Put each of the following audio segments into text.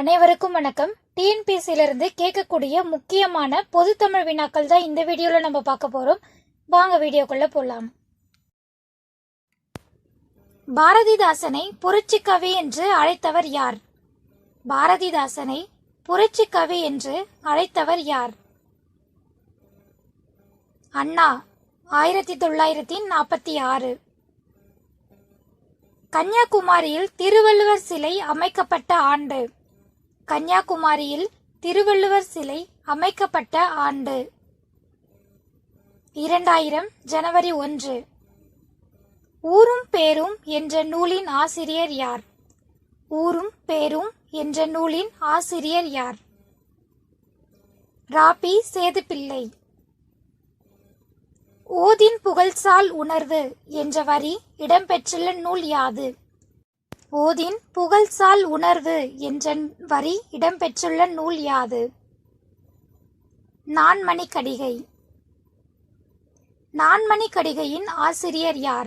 அனைவருக்கும் வணக்கம். டிஎன்பிஎஸ்சியிலிருந்து கேட்கக்கூடிய முக்கியமான பொதுத்தமிழ் வினாக்கள் தான் இந்த வீடியோவில் நம்ம பார்க்க போகிறோம் வாங்க வீடியோக்குள்ள போகலாம் பாரதிதாசனை புரட்சி கவி என்று அழைத்தவர் யார்? பாரதிதாசனை புரட்சி கவி என்று அழைத்தவர் யார்? அண்ணா ஆயிரத்தி தொள்ளாயிரத்தி நாற்பத்தி ஆறு. கன்னியாகுமரியில் திருவள்ளுவர் சிலை அமைக்கப்பட்ட ஆண்டு. கன்னியாகுமரியில் திருவள்ளுவர் சிலை அமைக்கப்பட்ட ஆண்டு. இரண்டாயிரம் ஜனவரி ஒன்று. ஊரும் பேரும் என்ற நூலின் ஆசிரியர் யார்? ஊரும் பேரும் என்ற நூலின் ஆசிரியர் யார்? ராபி சேதுப்பிள்ளை. ஓதின் புகழ்சால் உணர்வு என்ற வரி இடம்பெற்றுள்ள நூல் யாது? ஓதின் புகழ்சால் உணர்வு என்ற வரி இடம்பெற்றுள்ள நூல் யாது? நான்மணி கடிகை நான்மணி கடிகையின் ஆசிரியர் யார்?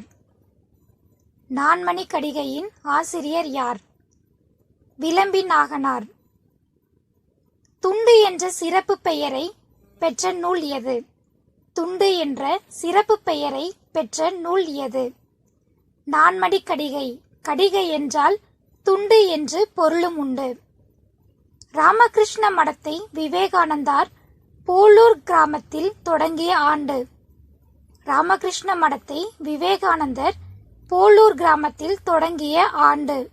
நான்மணி கடிகையின் ஆசிரியர் யார்? விளம்பி நாகனார். துண்டு என்ற சிறப்பு பெயரை பெற்ற நூல் எது? துண்டு என்ற சிறப்பு பெயரை பெற்ற நூல் எது? நான்மடி கடிகை கடிகை என்றால் துண்டு என்று பொருளும் உண்டு. ராமகிருஷ்ண மடத்தை விவேகானந்தார் போலூர் கிராமத்தில் தொடங்கிய ஆண்டு. ராமகிருஷ்ண மடத்தை விவேகானந்தர் போலூர் கிராமத்தில் தொடங்கிய ஆண்டு.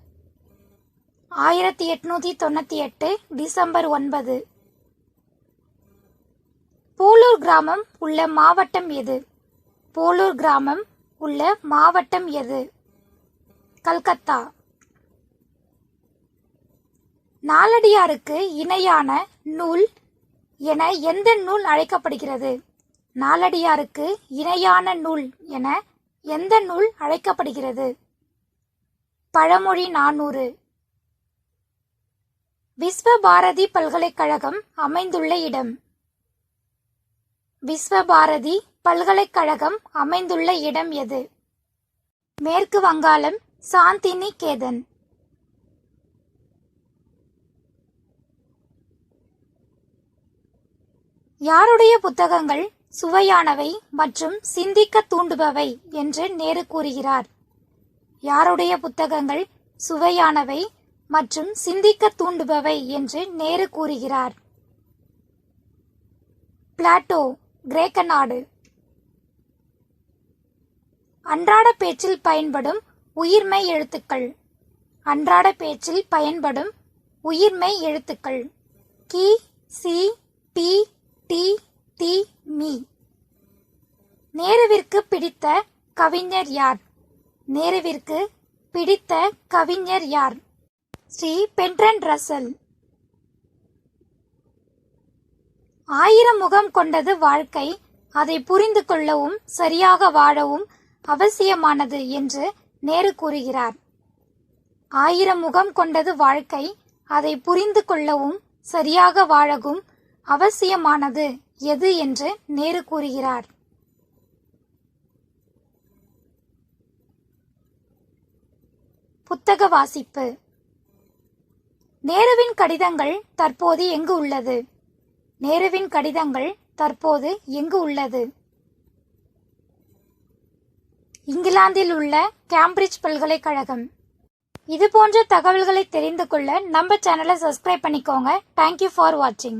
ஆயிரத்தி எட்நூத்தி தொண்ணூத்தி எட்டு டிசம்பர் ஒன்பது. போலூர் கிராமம் உள்ள மாவட்டம் எது? போலூர் கிராமம் உள்ள மாவட்டம் எது? கல்கத்தா. நாலடியாருக்கு இணையான நூல் என எந்த நூல் அழைக்கப்படுகிறது? நாலடியாருக்கு இணையான நூல் என எந்த நூல் அழைக்கப்படுகிறது? பழமொழி நானூறு. விஸ்வபாரதி பல்கலைக்கழகம் அமைந்துள்ள இடம். விஸ்வபாரதி பல்கலைக்கழகம் அமைந்துள்ள இடம் எது? மேற்கு வங்காளம் சாந்தினிகேதன் யாருடைய புத்தகங்கள் சுவையானவை மற்றும் சிந்திக்க தூண்டுபவை என்று நேரு கூறுகிறார். யாருடைய புத்தகங்கள் சுவையானவை மற்றும் சிந்திக்க தூண்டுபவை என்று நேரு கூறுகிறார். பிளாட்டோ கிரேக்க நாடு. அன்றாட பேச்சில் பயன்படும் உயிர்மை எழுத்துக்கள். அன்றாட பேச்சில் பயன்படும் உயிர்மை எழுத்துக்கள். கி சி பி டி தி மீ. நேருவிற்கு பிடித்த கவிஞர் யார்? நேருவிற்கு பிடித்த கவிஞர் யார்? Shri Bertrand Russell. ஆயிரம் முகம் கொண்டது வாழ்க்கை அதை புரிந்து கொள்ளவும் சரியாக வாழவும் அவசியமானது என்று நேரு கூறுகிறார். ஆயிரம் முகம் கொண்டது வாழ்க்கை அதை புரிந்து கொள்ளவும் சரியாக வாழவும் அவசியமானது எது என்று நேரு கூறுகிறார். புத்தக வாசிப்பு. நேருவின் கடிதங்கள் தற்போது எங்கு உள்ளது? நேருவின் கடிதங்கள் தற்போது எங்கு உள்ளது? இங்கிலாந்தில் உள்ள கேம்பிரிட்ஜ் பல்கலைக்கழகம். இது போன்ற தகவல்களை தெரிந்து கொள்ள நம்ம சேனலை சப்ஸ்கிரைப் பண்ணிக்கோங்க. தேங்க்யூ ஃபார் வாட்சிங்